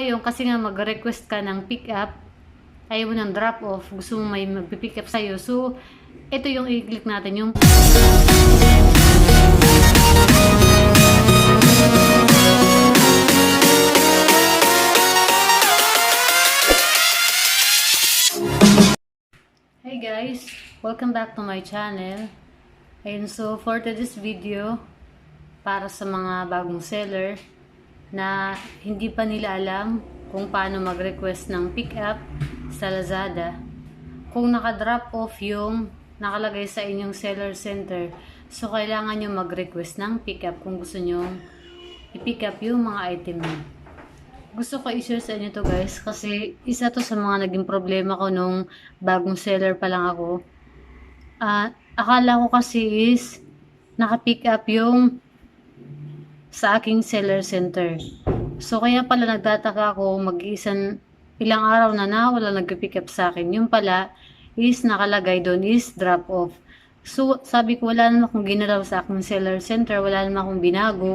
ngayon, kasi nga mag-request ka ng pick up, ayaw mo ng drop off, gusto mo may mag-pick up sa'yo. So, ito yung i-click natin, yung Hey guys! Welcome back to my channel. Ayun, so for today's video, para sa mga bagong seller na hindi pa nila alam kung paano mag-request ng pick-up sa Lazada. Kung naka-drop off yung nakalagay sa inyong seller center, so kailangan nyo mag-request ng pick-up kung gusto nyo i-pick up yung mga item nyo gusto ko i-share sa inyo to guys kasi isa to sa mga naging problema ko nung bagong seller pa lang ako. Ah, akala ko kasi is naka-pick up yung sa aking seller center. So kaya pala nagtataka ako mag-isan ilang araw na na wala nag-pick up sa akin. Yung pala is nakalagay doon is drop off. So sabi ko wala naman akong ginalaw sa aking seller center, wala naman akong binago.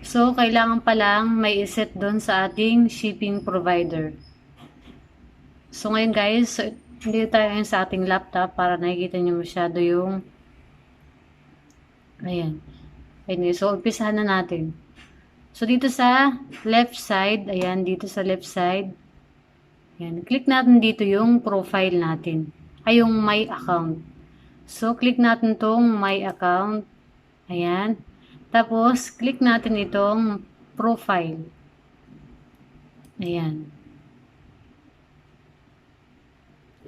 So, kailangan pa lang may iset doon sa ating shipping provider. So, ngayon guys, so, hindi tayo sa ating laptop para nakikita nyo masyado yung ayan. Ayan, so, umpisahan na natin. So, dito sa left side, ayan, dito sa left side, ayan, click natin dito yung profile natin. Ay, yung my account. So, click natin tong my account. Ayan. Tapos, click natin itong profile. Ayan.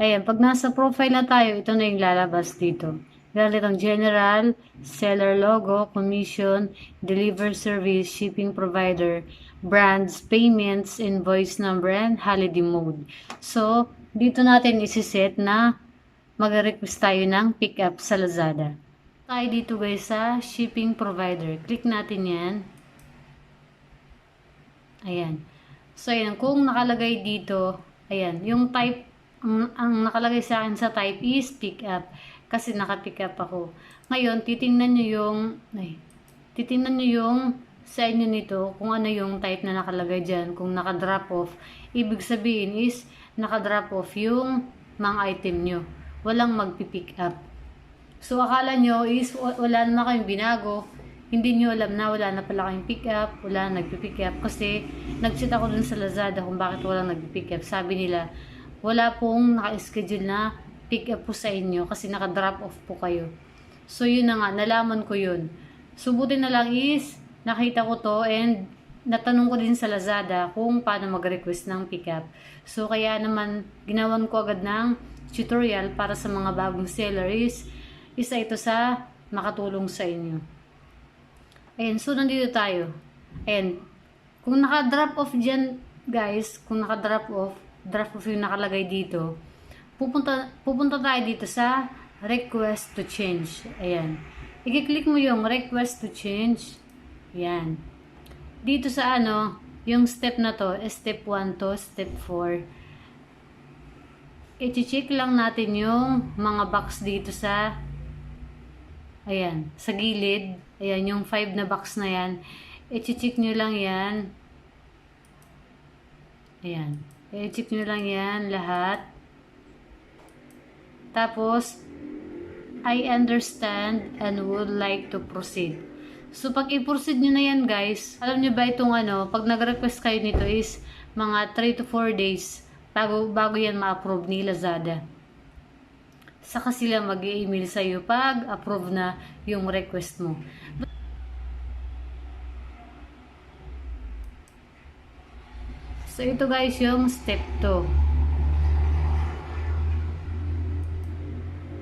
Ayan, pag nasa profile na tayo, ito na yung lalabas dito. Itong general, seller logo, commission, deliver service, shipping provider, brands, payments, invoice number, and holiday mode. So, dito natin isiset na mag-request tayo ng pick up sa Lazada tayo dito guys sa shipping provider. Click natin yan. Ayan. So, ayan. Kung nakalagay dito, ayan. Yung type, ang, ang nakalagay sa akin sa type is pick up. Kasi naka-pick up ako. Ngayon, titingnan nyo yung, ay, titingnan nyo yung sa inyo nito kung ano yung type na nakalagay dyan. Kung naka-drop off, ibig sabihin is naka-drop off yung mga item nyo. Walang magpi-pick up. So, akala nyo is wala naman kayong binago. Hindi nyo alam na wala na pala kayong pick up, wala na nagpipick up. Kasi, nag-chat ako dun sa Lazada kung bakit wala nagpipick up. Sabi nila, wala pong naka-schedule na pick up po sa inyo kasi naka-drop off po kayo. So, yun na nga, nalaman ko yun. Subutin na lang is, nakita ko to and natanong ko din sa Lazada kung paano mag-request ng pick up. So, kaya naman, ginawan ko agad ng tutorial para sa mga bagong seller is, isa ito sa makatulong sa inyo. Ayan, so nandito tayo. Ayan, kung naka-drop off dyan, guys, kung naka-drop off, drop off yung nakalagay dito, pupunta, pupunta tayo dito sa request to change. Ayan. I-click mo yung request to change. Ayan. Dito sa ano, yung step na to, step 1 to step 4. I-check lang natin yung mga box dito sa Ayan, sa gilid. Ayan, yung 5 na box na yan. I-check nyo lang yan. Ayan. I-check nyo lang yan lahat. Tapos, I understand and would like to proceed. So, pag i-proceed nyo na yan, guys, alam nyo ba itong ano, pag nag-request kayo nito is mga 3 to 4 days bago, bago yan ma-approve ni Lazada saka sila mag-email sa iyo pag approve na yung request mo. So, ito guys yung step 2.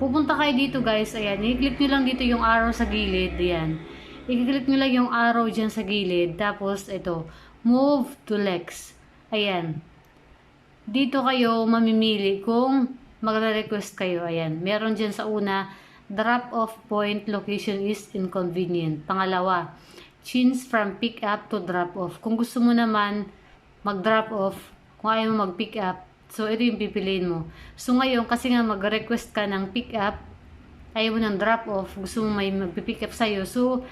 Pupunta kayo dito guys, ayan, i-click nyo lang dito yung arrow sa gilid, ayan. I-click nyo lang yung arrow dyan sa gilid, tapos ito, move to Lex. Ayan. Dito kayo mamimili kung magre-request kayo. Ayan. Meron dyan sa una, drop-off point location is inconvenient. Pangalawa, change from pick up to drop-off. Kung gusto mo naman mag-drop off, kung ayaw mo mag-pick up, so ito yung pipiliin mo. So ngayon, kasi nga mag-request ka ng pick up, ayaw mo ng drop off, gusto mo may mag-pick up sa'yo. So,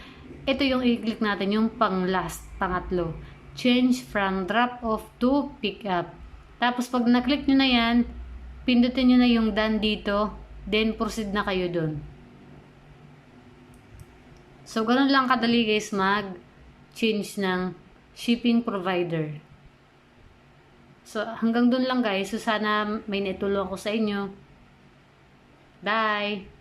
ito yung i-click natin, yung pang last, pangatlo. change from drop off to pick up. Tapos pag na-click nyo na yan, pindutin nyo na yung done dito, then proceed na kayo dun. So, ganun lang kadali guys mag-change ng shipping provider. So, hanggang dun lang guys. So, sana may naitulong ko sa inyo. Bye!